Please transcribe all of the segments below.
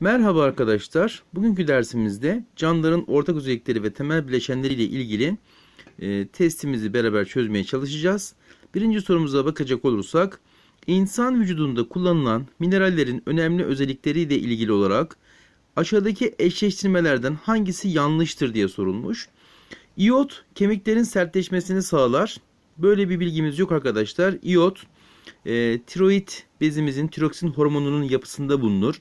Merhaba arkadaşlar. Bugünkü dersimizde canlıların ortak özellikleri ve temel bileşenleriyle ilgili e, testimizi beraber çözmeye çalışacağız. Birinci sorumuza bakacak olursak, insan vücudunda kullanılan minerallerin önemli özellikleriyle ilgili olarak aşağıdaki eşleştirmelerden hangisi yanlıştır diye sorulmuş. İyot kemiklerin sertleşmesini sağlar. Böyle bir bilgimiz yok arkadaşlar. İyot e, tiroid bezimizin tiroksin hormonunun yapısında bulunur.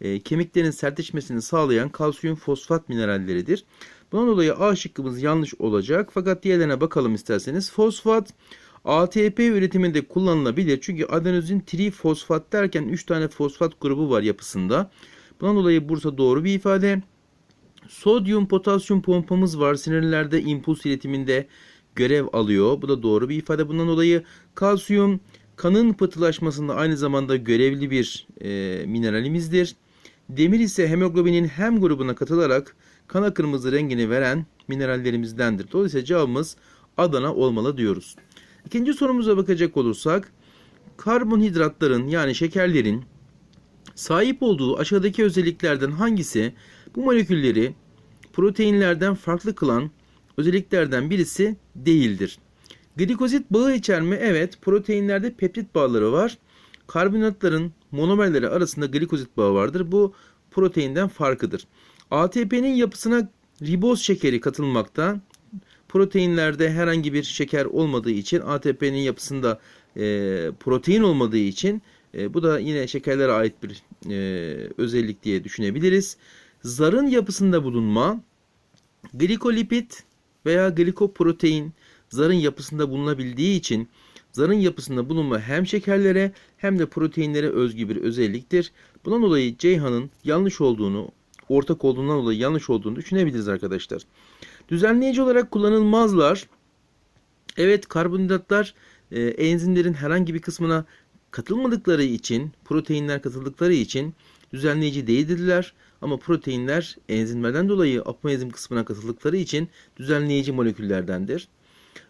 E, kemiklerin sertleşmesini sağlayan kalsiyum fosfat mineralleridir. Bundan dolayı A şıkkımız yanlış olacak. Fakat diğerlerine bakalım isterseniz. Fosfat ATP üretiminde kullanılabilir. Çünkü adenozin trifosfat derken 3 tane fosfat grubu var yapısında. Bundan dolayı Bursa doğru bir ifade. Sodyum potasyum pompamız var. Sinirlerde impuls iletiminde görev alıyor. Bu da doğru bir ifade. Bundan dolayı kalsiyum kanın pıhtılaşmasında aynı zamanda görevli bir e, mineralimizdir. Demir ise hemoglobinin hem grubuna katılarak kana kırmızı rengini veren minerallerimizdendir. Dolayısıyla cevabımız Adana olmalı diyoruz. İkinci sorumuza bakacak olursak karbonhidratların yani şekerlerin sahip olduğu aşağıdaki özelliklerden hangisi bu molekülleri proteinlerden farklı kılan özelliklerden birisi değildir? Glikozit bağı içer mi? Evet. Proteinlerde peptit bağları var. Karbonhidratların monomerleri arasında glikozit bağı vardır. Bu proteinden farkıdır. ATP'nin yapısına riboz şekeri katılmakta. Proteinlerde herhangi bir şeker olmadığı için ATP'nin yapısında e, protein olmadığı için e, bu da yine şekerlere ait bir e, özellik diye düşünebiliriz. Zarın yapısında bulunma glikolipid veya glikoprotein zarın yapısında bulunabildiği için zarın yapısında bulunma hem şekerlere hem de proteinlere özgü bir özelliktir. Bundan dolayı Ceyhan'ın yanlış olduğunu, ortak olduğundan dolayı yanlış olduğunu düşünebiliriz arkadaşlar. Düzenleyici olarak kullanılmazlar. Evet karbonhidratlar e, enzimlerin herhangi bir kısmına katılmadıkları için, proteinler katıldıkları için düzenleyici değildirler. Ama proteinler enzimlerden dolayı apoenzim kısmına katıldıkları için düzenleyici moleküllerdendir.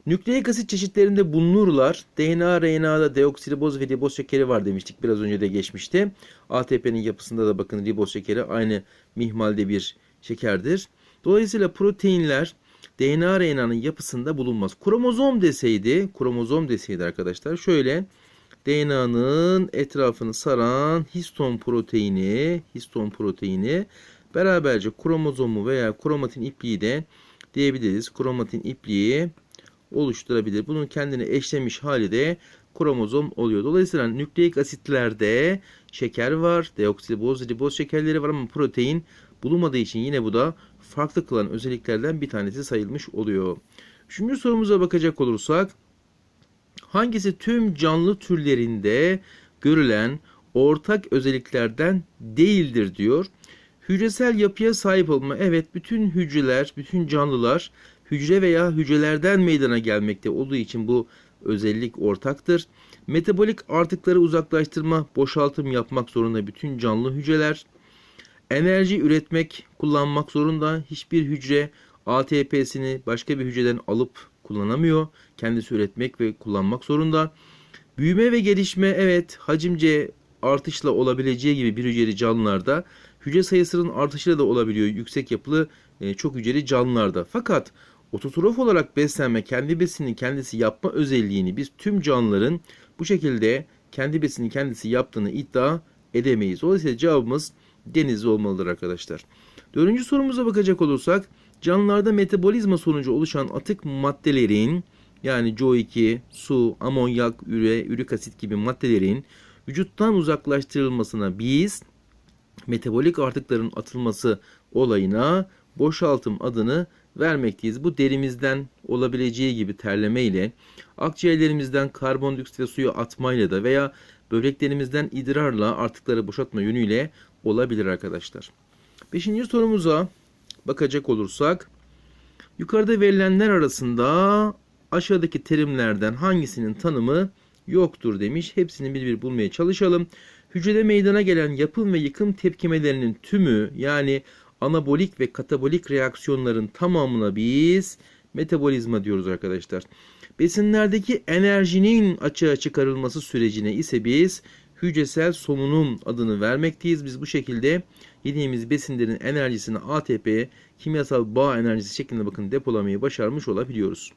Nükleik asit çeşitlerinde bulunurlar. DNA, RNA'da deoksiriboz ve riboz şekeri var demiştik. Biraz önce de geçmişti. ATP'nin yapısında da bakın riboz şekeri aynı mihmalde bir şekerdir. Dolayısıyla proteinler DNA, RNA'nın yapısında bulunmaz. Kromozom deseydi, kromozom deseydi arkadaşlar şöyle DNA'nın etrafını saran histon proteini, histon proteini beraberce kromozomu veya kromatin ipliği de diyebiliriz. Kromatin ipliği oluşturabilir. Bunun kendine eşlemiş hali de kromozom oluyor. Dolayısıyla nükleik asitlerde şeker var, deoksiriboz, riboz şekerleri var ama protein bulunmadığı için yine bu da farklı kılan özelliklerden bir tanesi sayılmış oluyor. Üçüncü sorumuza bakacak olursak hangisi tüm canlı türlerinde görülen ortak özelliklerden değildir diyor. Hücresel yapıya sahip olma. Evet bütün hücreler, bütün canlılar hücre veya hücrelerden meydana gelmekte olduğu için bu özellik ortaktır. Metabolik artıkları uzaklaştırma, boşaltım yapmak zorunda bütün canlı hücreler. Enerji üretmek, kullanmak zorunda. Hiçbir hücre ATP'sini başka bir hücreden alıp kullanamıyor. Kendisi üretmek ve kullanmak zorunda. Büyüme ve gelişme evet hacimce artışla olabileceği gibi bir hücreli canlılarda hücre sayısının artışıyla da olabiliyor yüksek yapılı e, çok hücreli canlılarda. Fakat ototrof olarak beslenme kendi besinini kendisi yapma özelliğini biz tüm canlıların bu şekilde kendi besinini kendisi yaptığını iddia edemeyiz. Dolayısıyla cevabımız denizli olmalıdır arkadaşlar. Dördüncü sorumuza bakacak olursak canlılarda metabolizma sonucu oluşan atık maddelerin yani CO2, su, amonyak, üre, ürik asit gibi maddelerin vücuttan uzaklaştırılmasına biz metabolik artıkların atılması olayına boşaltım adını vermekteyiz. Bu derimizden olabileceği gibi terleme ile akciğerlerimizden karbondioksit ve suyu atmayla da veya böbreklerimizden idrarla artıkları boşaltma yönüyle olabilir arkadaşlar. Beşinci sorumuza bakacak olursak yukarıda verilenler arasında aşağıdaki terimlerden hangisinin tanımı yoktur demiş. Hepsini bir bir bulmaya çalışalım. Hücrede meydana gelen yapım ve yıkım tepkimelerinin tümü yani anabolik ve katabolik reaksiyonların tamamına biz metabolizma diyoruz arkadaşlar. Besinlerdeki enerjinin açığa çıkarılması sürecine ise biz hücresel somunum adını vermekteyiz. Biz bu şekilde yediğimiz besinlerin enerjisini ATP'ye kimyasal bağ enerjisi şeklinde bakın depolamayı başarmış olabiliyoruz.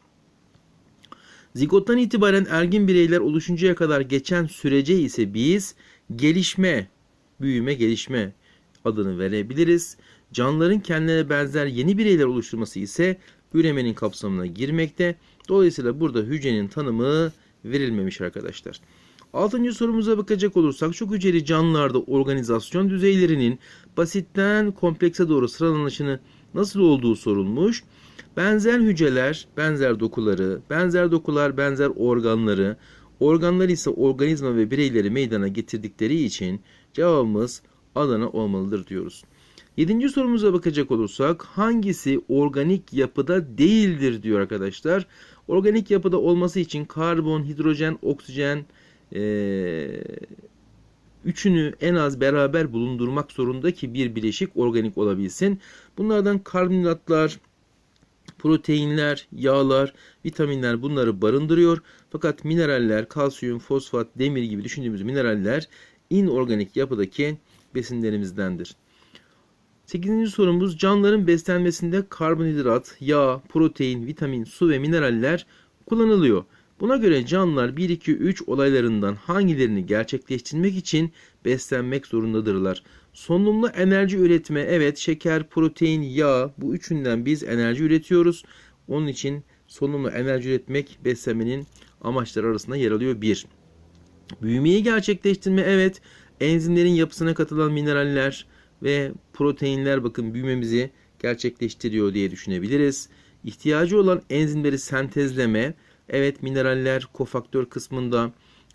Zigottan itibaren ergin bireyler oluşuncaya kadar geçen sürece ise biz gelişme, büyüme, gelişme adını verebiliriz. Canlıların kendilerine benzer yeni bireyler oluşturması ise üremenin kapsamına girmekte. Dolayısıyla burada hücrenin tanımı verilmemiş arkadaşlar. Altıncı sorumuza bakacak olursak çok hücreli canlılarda organizasyon düzeylerinin basitten komplekse doğru sıralanışını nasıl olduğu sorulmuş. Benzer hücreler, benzer dokuları, benzer dokular, benzer organları, organlar ise organizma ve bireyleri meydana getirdikleri için cevabımız Adana olmalıdır diyoruz. Yedinci sorumuza bakacak olursak hangisi organik yapıda değildir diyor arkadaşlar. Organik yapıda olması için karbon, hidrojen, oksijen ee, üçünü en az beraber bulundurmak zorunda ki bir bileşik organik olabilsin. Bunlardan karbonhidratlar, proteinler, yağlar, vitaminler bunları barındırıyor. Fakat mineraller, kalsiyum, fosfat, demir gibi düşündüğümüz mineraller inorganik yapıdaki besinlerimizdendir. 8. sorumuz canlıların beslenmesinde karbonhidrat, yağ, protein, vitamin, su ve mineraller kullanılıyor. Buna göre canlılar 1 2 3 olaylarından hangilerini gerçekleştirmek için beslenmek zorundadırlar? Solunumlu enerji üretme evet şeker, protein, yağ bu üçünden biz enerji üretiyoruz. Onun için solunumlu enerji üretmek beslenmenin amaçları arasında yer alıyor 1. Büyümeyi gerçekleştirme evet enzimlerin yapısına katılan mineraller ve proteinler bakın büyümemizi gerçekleştiriyor diye düşünebiliriz. İhtiyacı olan enzimleri sentezleme evet mineraller kofaktör kısmında,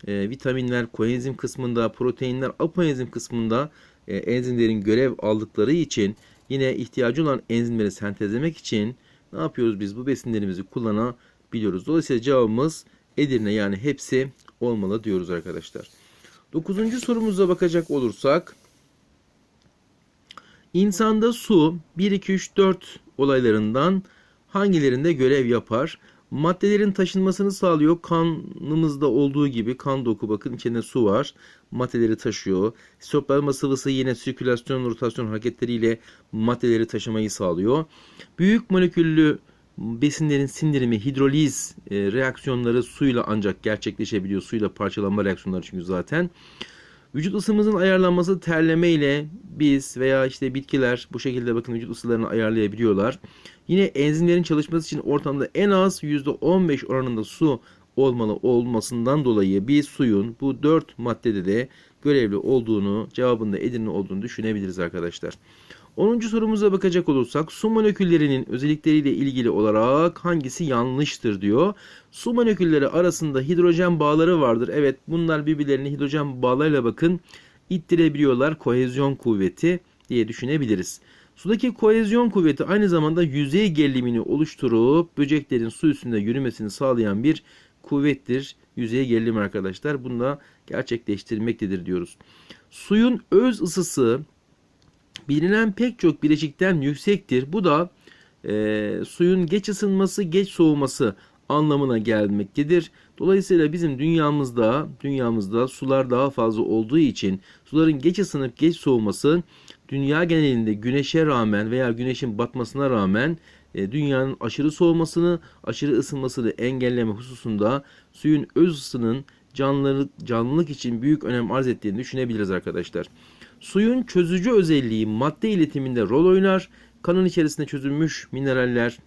e, vitaminler koenzim kısmında, proteinler apoenzim kısmında e, enzimlerin görev aldıkları için yine ihtiyacı olan enzimleri sentezlemek için ne yapıyoruz biz bu besinlerimizi kullanabiliyoruz. Dolayısıyla cevabımız Edirne yani hepsi olmalı diyoruz arkadaşlar. Dokuzuncu sorumuza bakacak olursak insanda su 1 2 3 4 olaylarından hangilerinde görev yapar? Maddelerin taşınmasını sağlıyor. Kanımızda olduğu gibi kan doku bakın içinde su var. Maddeleri taşıyor. Sitoplazma sıvısı yine sirkülasyon rotasyon hareketleriyle maddeleri taşımayı sağlıyor. Büyük moleküllü besinlerin sindirimi, hidroliz e, reaksiyonları suyla ancak gerçekleşebiliyor. Suyla parçalanma reaksiyonları çünkü zaten. Vücut ısımızın ayarlanması terleme ile biz veya işte bitkiler bu şekilde bakın vücut ısılarını ayarlayabiliyorlar. Yine enzimlerin çalışması için ortamda en az %15 oranında su olmalı olmasından dolayı bir suyun bu dört maddede de görevli olduğunu, cevabında Edirne olduğunu düşünebiliriz arkadaşlar. 10. sorumuza bakacak olursak su moleküllerinin özellikleriyle ilgili olarak hangisi yanlıştır diyor. Su molekülleri arasında hidrojen bağları vardır. Evet bunlar birbirlerini hidrojen bağlarıyla bakın ittirebiliyorlar. Kohezyon kuvveti diye düşünebiliriz. Sudaki kohezyon kuvveti aynı zamanda yüzey gerilimini oluşturup böceklerin su üstünde yürümesini sağlayan bir kuvvettir. Yüzey gerilim arkadaşlar. Bunu da gerçekleştirmektedir diyoruz. Suyun öz ısısı bilinen pek çok bileşikten yüksektir. Bu da e, suyun geç ısınması, geç soğuması anlamına gelmektedir. Dolayısıyla bizim dünyamızda dünyamızda sular daha fazla olduğu için suların geç ısınıp geç soğuması dünya genelinde güneşe rağmen veya güneşin batmasına rağmen e, dünyanın aşırı soğumasını, aşırı ısınmasını engelleme hususunda suyun öz ısının canlılık, canlılık için büyük önem arz ettiğini düşünebiliriz arkadaşlar. Suyun çözücü özelliği madde iletiminde rol oynar. Kanın içerisinde çözülmüş mineraller,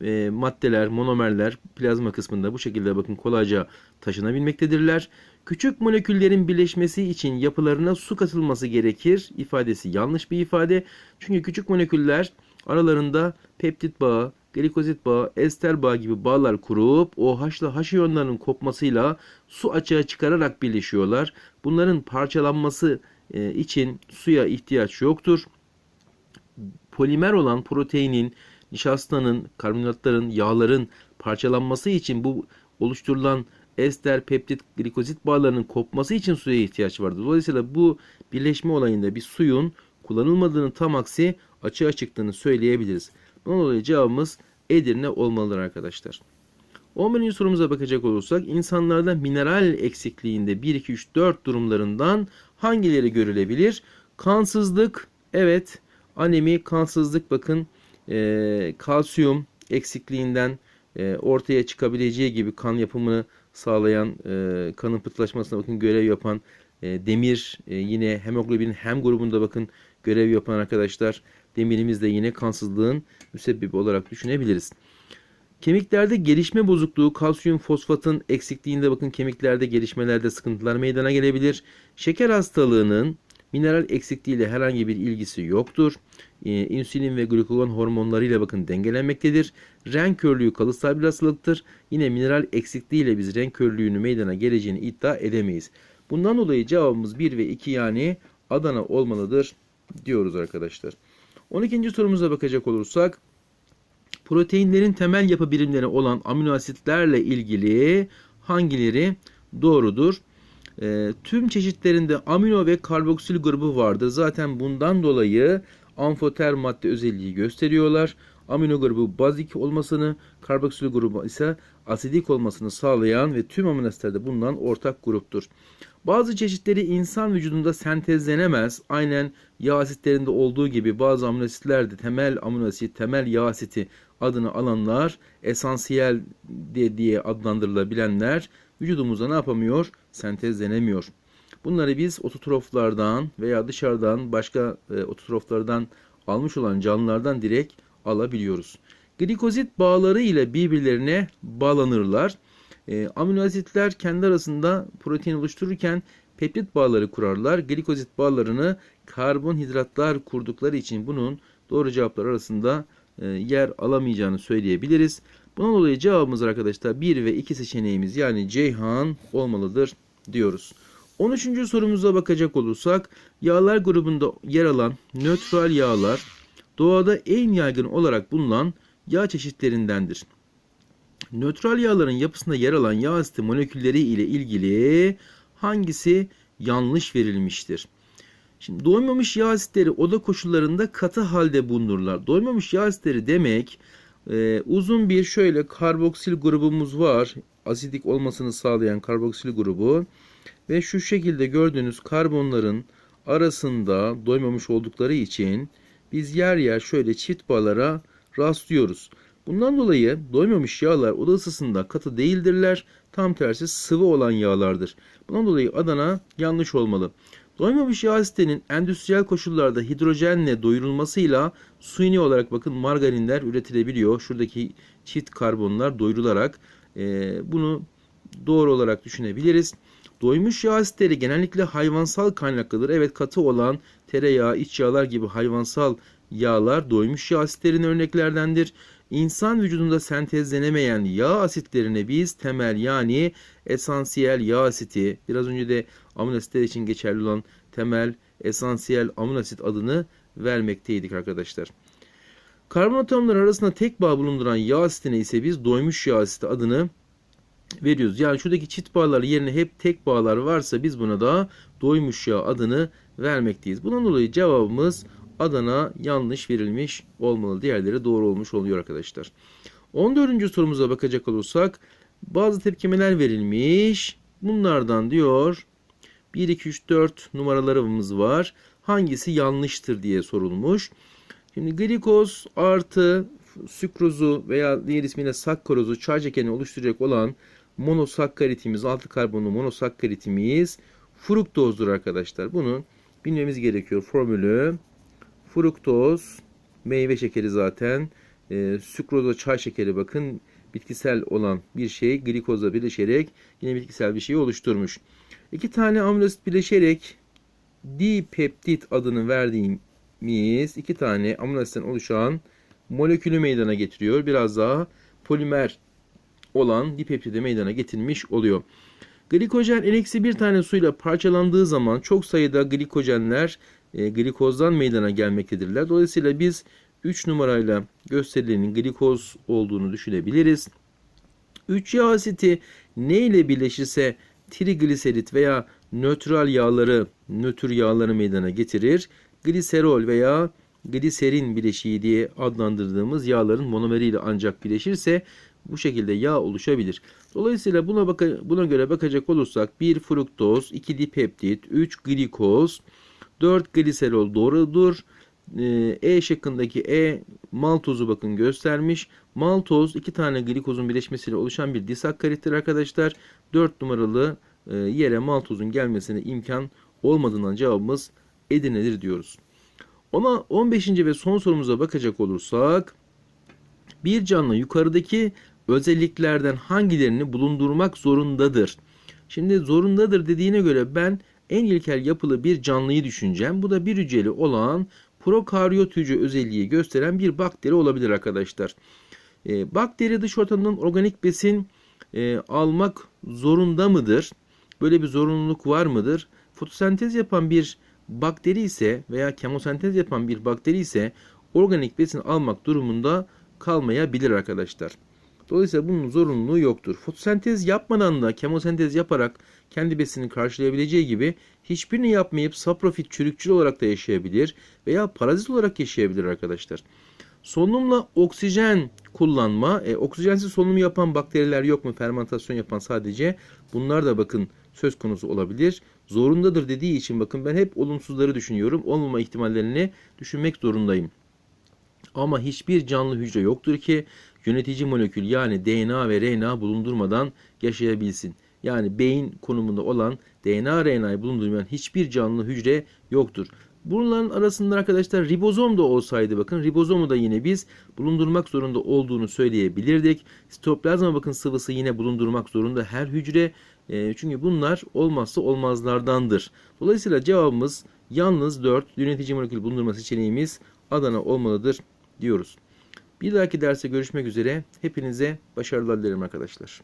e, maddeler, monomerler plazma kısmında bu şekilde bakın kolayca taşınabilmektedirler. Küçük moleküllerin birleşmesi için yapılarına su katılması gerekir ifadesi yanlış bir ifade. Çünkü küçük moleküller aralarında peptit bağı, glikozit bağı, ester bağı gibi bağlar kurup OH ile H iyonlarının kopmasıyla su açığa çıkararak birleşiyorlar. Bunların parçalanması e, için suya ihtiyaç yoktur. Polimer olan proteinin, nişastanın, karbonhidratların, yağların parçalanması için bu oluşturulan ester, peptit, glikozit bağlarının kopması için suya ihtiyaç vardır. Dolayısıyla bu birleşme olayında bir suyun kullanılmadığını tam aksi açığa çıktığını söyleyebiliriz. Bunun dolayı cevabımız Edirne olmalıdır arkadaşlar. 11. sorumuza bakacak olursak insanlarda mineral eksikliğinde 1, 2, 3, 4 durumlarından hangileri görülebilir? Kansızlık, evet. Anemi, kansızlık bakın e, kalsiyum eksikliğinden e, ortaya çıkabileceği gibi kan yapımını sağlayan, e, kanın pıhtılaşmasına bakın görev yapan e, demir e, yine hemoglobinin hem grubunda bakın görev yapan arkadaşlar. Demirimiz de yine kansızlığın müsebbibi olarak düşünebiliriz. Kemiklerde gelişme bozukluğu, kalsiyum fosfatın eksikliğinde bakın kemiklerde gelişmelerde sıkıntılar meydana gelebilir. Şeker hastalığının mineral eksikliğiyle herhangi bir ilgisi yoktur. Ee, insülin ve glukagon hormonlarıyla bakın dengelenmektedir. Renk körlüğü kalıtsal bir hastalıktır. Yine mineral eksikliğiyle biz renk körlüğünü meydana geleceğini iddia edemeyiz. Bundan dolayı cevabımız 1 ve 2 yani Adana olmalıdır diyoruz arkadaşlar. 12. sorumuza bakacak olursak proteinlerin temel yapı birimleri olan amino asitlerle ilgili hangileri doğrudur? E, tüm çeşitlerinde amino ve karboksil grubu vardır. Zaten bundan dolayı amfoter madde özelliği gösteriyorlar. Amino grubu bazik olmasını, karboksil grubu ise asidik olmasını sağlayan ve tüm amino asitlerde bulunan ortak gruptur. Bazı çeşitleri insan vücudunda sentezlenemez. Aynen yağ asitlerinde olduğu gibi bazı amino asitler de temel amino asit, temel yağ asiti adını alanlar, esansiyel diye, diye adlandırılabilenler vücudumuzda ne yapamıyor? Sentezlenemiyor. Bunları biz ototroflardan veya dışarıdan başka e, ototroflardan almış olan canlılardan direkt alabiliyoruz. Glikozit bağları ile birbirlerine bağlanırlar. E, amino asitler kendi arasında protein oluştururken peptit bağları kurarlar. Glikozit bağlarını karbonhidratlar kurdukları için bunun doğru cevaplar arasında e, yer alamayacağını söyleyebiliriz. Bundan dolayı cevabımız arkadaşlar 1 ve 2 seçeneğimiz yani Ceyhan olmalıdır diyoruz. 13. sorumuza bakacak olursak yağlar grubunda yer alan nötral yağlar doğada en yaygın olarak bulunan yağ çeşitlerindendir. Nötral yağların yapısında yer alan yağ asiti molekülleri ile ilgili hangisi yanlış verilmiştir? Şimdi doymamış yağ asitleri oda koşullarında katı halde bulunurlar. Doymamış yağ asitleri demek e, uzun bir şöyle karboksil grubumuz var. Asidik olmasını sağlayan karboksil grubu. Ve şu şekilde gördüğünüz karbonların arasında doymamış oldukları için biz yer yer şöyle çift bağlara rastlıyoruz. Bundan dolayı doymamış yağlar oda ısısında katı değildirler. Tam tersi sıvı olan yağlardır. Bundan dolayı Adana yanlış olmalı. Doymamış yağ asitinin endüstriyel koşullarda hidrojenle doyurulmasıyla suni olarak bakın margarinler üretilebiliyor. Şuradaki çift karbonlar doyurularak e, bunu doğru olarak düşünebiliriz. Doymuş yağ asitleri genellikle hayvansal kaynaklıdır. Evet katı olan tereyağı, iç yağlar gibi hayvansal yağlar doymuş yağ asitlerin örneklerdendir. İnsan vücudunda sentezlenemeyen yağ asitlerine biz temel yani esansiyel yağ asiti, biraz önce de amino asitler için geçerli olan temel esansiyel amino asit adını vermekteydik arkadaşlar. Karbon atomları arasında tek bağ bulunduran yağ asitine ise biz doymuş yağ asiti adını veriyoruz. Yani şuradaki çift bağlar yerine hep tek bağlar varsa biz buna da doymuş yağ adını vermekteyiz. Bundan dolayı cevabımız Adana yanlış verilmiş olmalı. Diğerleri doğru olmuş oluyor arkadaşlar. 14. sorumuza bakacak olursak bazı tepkimeler verilmiş. Bunlardan diyor 1, 2, 3, 4 numaralarımız var. Hangisi yanlıştır diye sorulmuş. Şimdi glikoz artı sükrozu veya diğer ismiyle sakkarozu çay şekerini oluşturacak olan monosakkaritimiz, altı karbonlu monosakkaritimiz fruktozdur arkadaşlar. Bunu bilmemiz gerekiyor. Formülü fruktoz meyve şekeri zaten. E, sükroza çay şekeri bakın bitkisel olan bir şey glikozla birleşerek yine bitkisel bir şey oluşturmuş. İki tane amino asit birleşerek dipeptit adını verdiğimiz iki tane amino asitten oluşan molekülü meydana getiriyor. Biraz daha polimer olan dipeptide meydana getirmiş oluyor. Glikojen eksi bir tane suyla parçalandığı zaman çok sayıda glikojenler e, glikozdan meydana gelmektedirler. Dolayısıyla biz 3 numarayla gösterilenin glikoz olduğunu düşünebiliriz. 3 yağ asiti ne ile birleşirse trigliserit veya nötral yağları, nötr yağları meydana getirir. Gliserol veya gliserin bileşiği diye adlandırdığımız yağların monomeriyle ancak birleşirse bu şekilde yağ oluşabilir. Dolayısıyla buna baka, buna göre bakacak olursak 1 fruktoz, 2 dipeptit, 3 glikoz, 4 gliserol doğrudur. Ee, E şıkkındaki E maltozu bakın göstermiş. Maltoz iki tane glikozun birleşmesiyle oluşan bir disakkarittir arkadaşlar. 4 numaralı e, yere maltozun gelmesine imkan olmadığından cevabımız Edirne'dir diyoruz. Ona 15. ve son sorumuza bakacak olursak bir canlı yukarıdaki özelliklerden hangilerini bulundurmak zorundadır? Şimdi zorundadır dediğine göre ben en ilkel yapılı bir canlıyı düşüneceğim. Bu da bir hücreli olan prokaryot hücre özelliği gösteren bir bakteri olabilir arkadaşlar. E, bakteri dış ortamdan organik besin e, almak zorunda mıdır? Böyle bir zorunluluk var mıdır? Fotosentez yapan bir bakteri ise veya kemosentez yapan bir bakteri ise organik besin almak durumunda kalmayabilir arkadaşlar. Dolayısıyla bunun zorunluluğu yoktur. Fotosentez yapmadan da kemosentez yaparak kendi besinini karşılayabileceği gibi hiçbirini yapmayıp saprofit çürükçül olarak da yaşayabilir veya parazit olarak yaşayabilir arkadaşlar. Solunumla oksijen kullanma. E, oksijensiz solunum yapan bakteriler yok mu? Fermentasyon yapan sadece. Bunlar da bakın söz konusu olabilir. Zorundadır dediği için bakın ben hep olumsuzları düşünüyorum. Olmama ihtimallerini düşünmek zorundayım. Ama hiçbir canlı hücre yoktur ki yönetici molekül yani DNA ve RNA bulundurmadan yaşayabilsin. Yani beyin konumunda olan DNA RNA'yı bulundurmayan hiçbir canlı hücre yoktur. Bunların arasında arkadaşlar ribozom da olsaydı bakın ribozomu da yine biz bulundurmak zorunda olduğunu söyleyebilirdik. Sitoplazma bakın sıvısı yine bulundurmak zorunda her hücre. E, çünkü bunlar olmazsa olmazlardandır. Dolayısıyla cevabımız yalnız 4 yönetici molekül bulundurma seçeneğimiz Adana olmalıdır diyoruz. Bir dahaki derste görüşmek üzere. Hepinize başarılar dilerim arkadaşlar.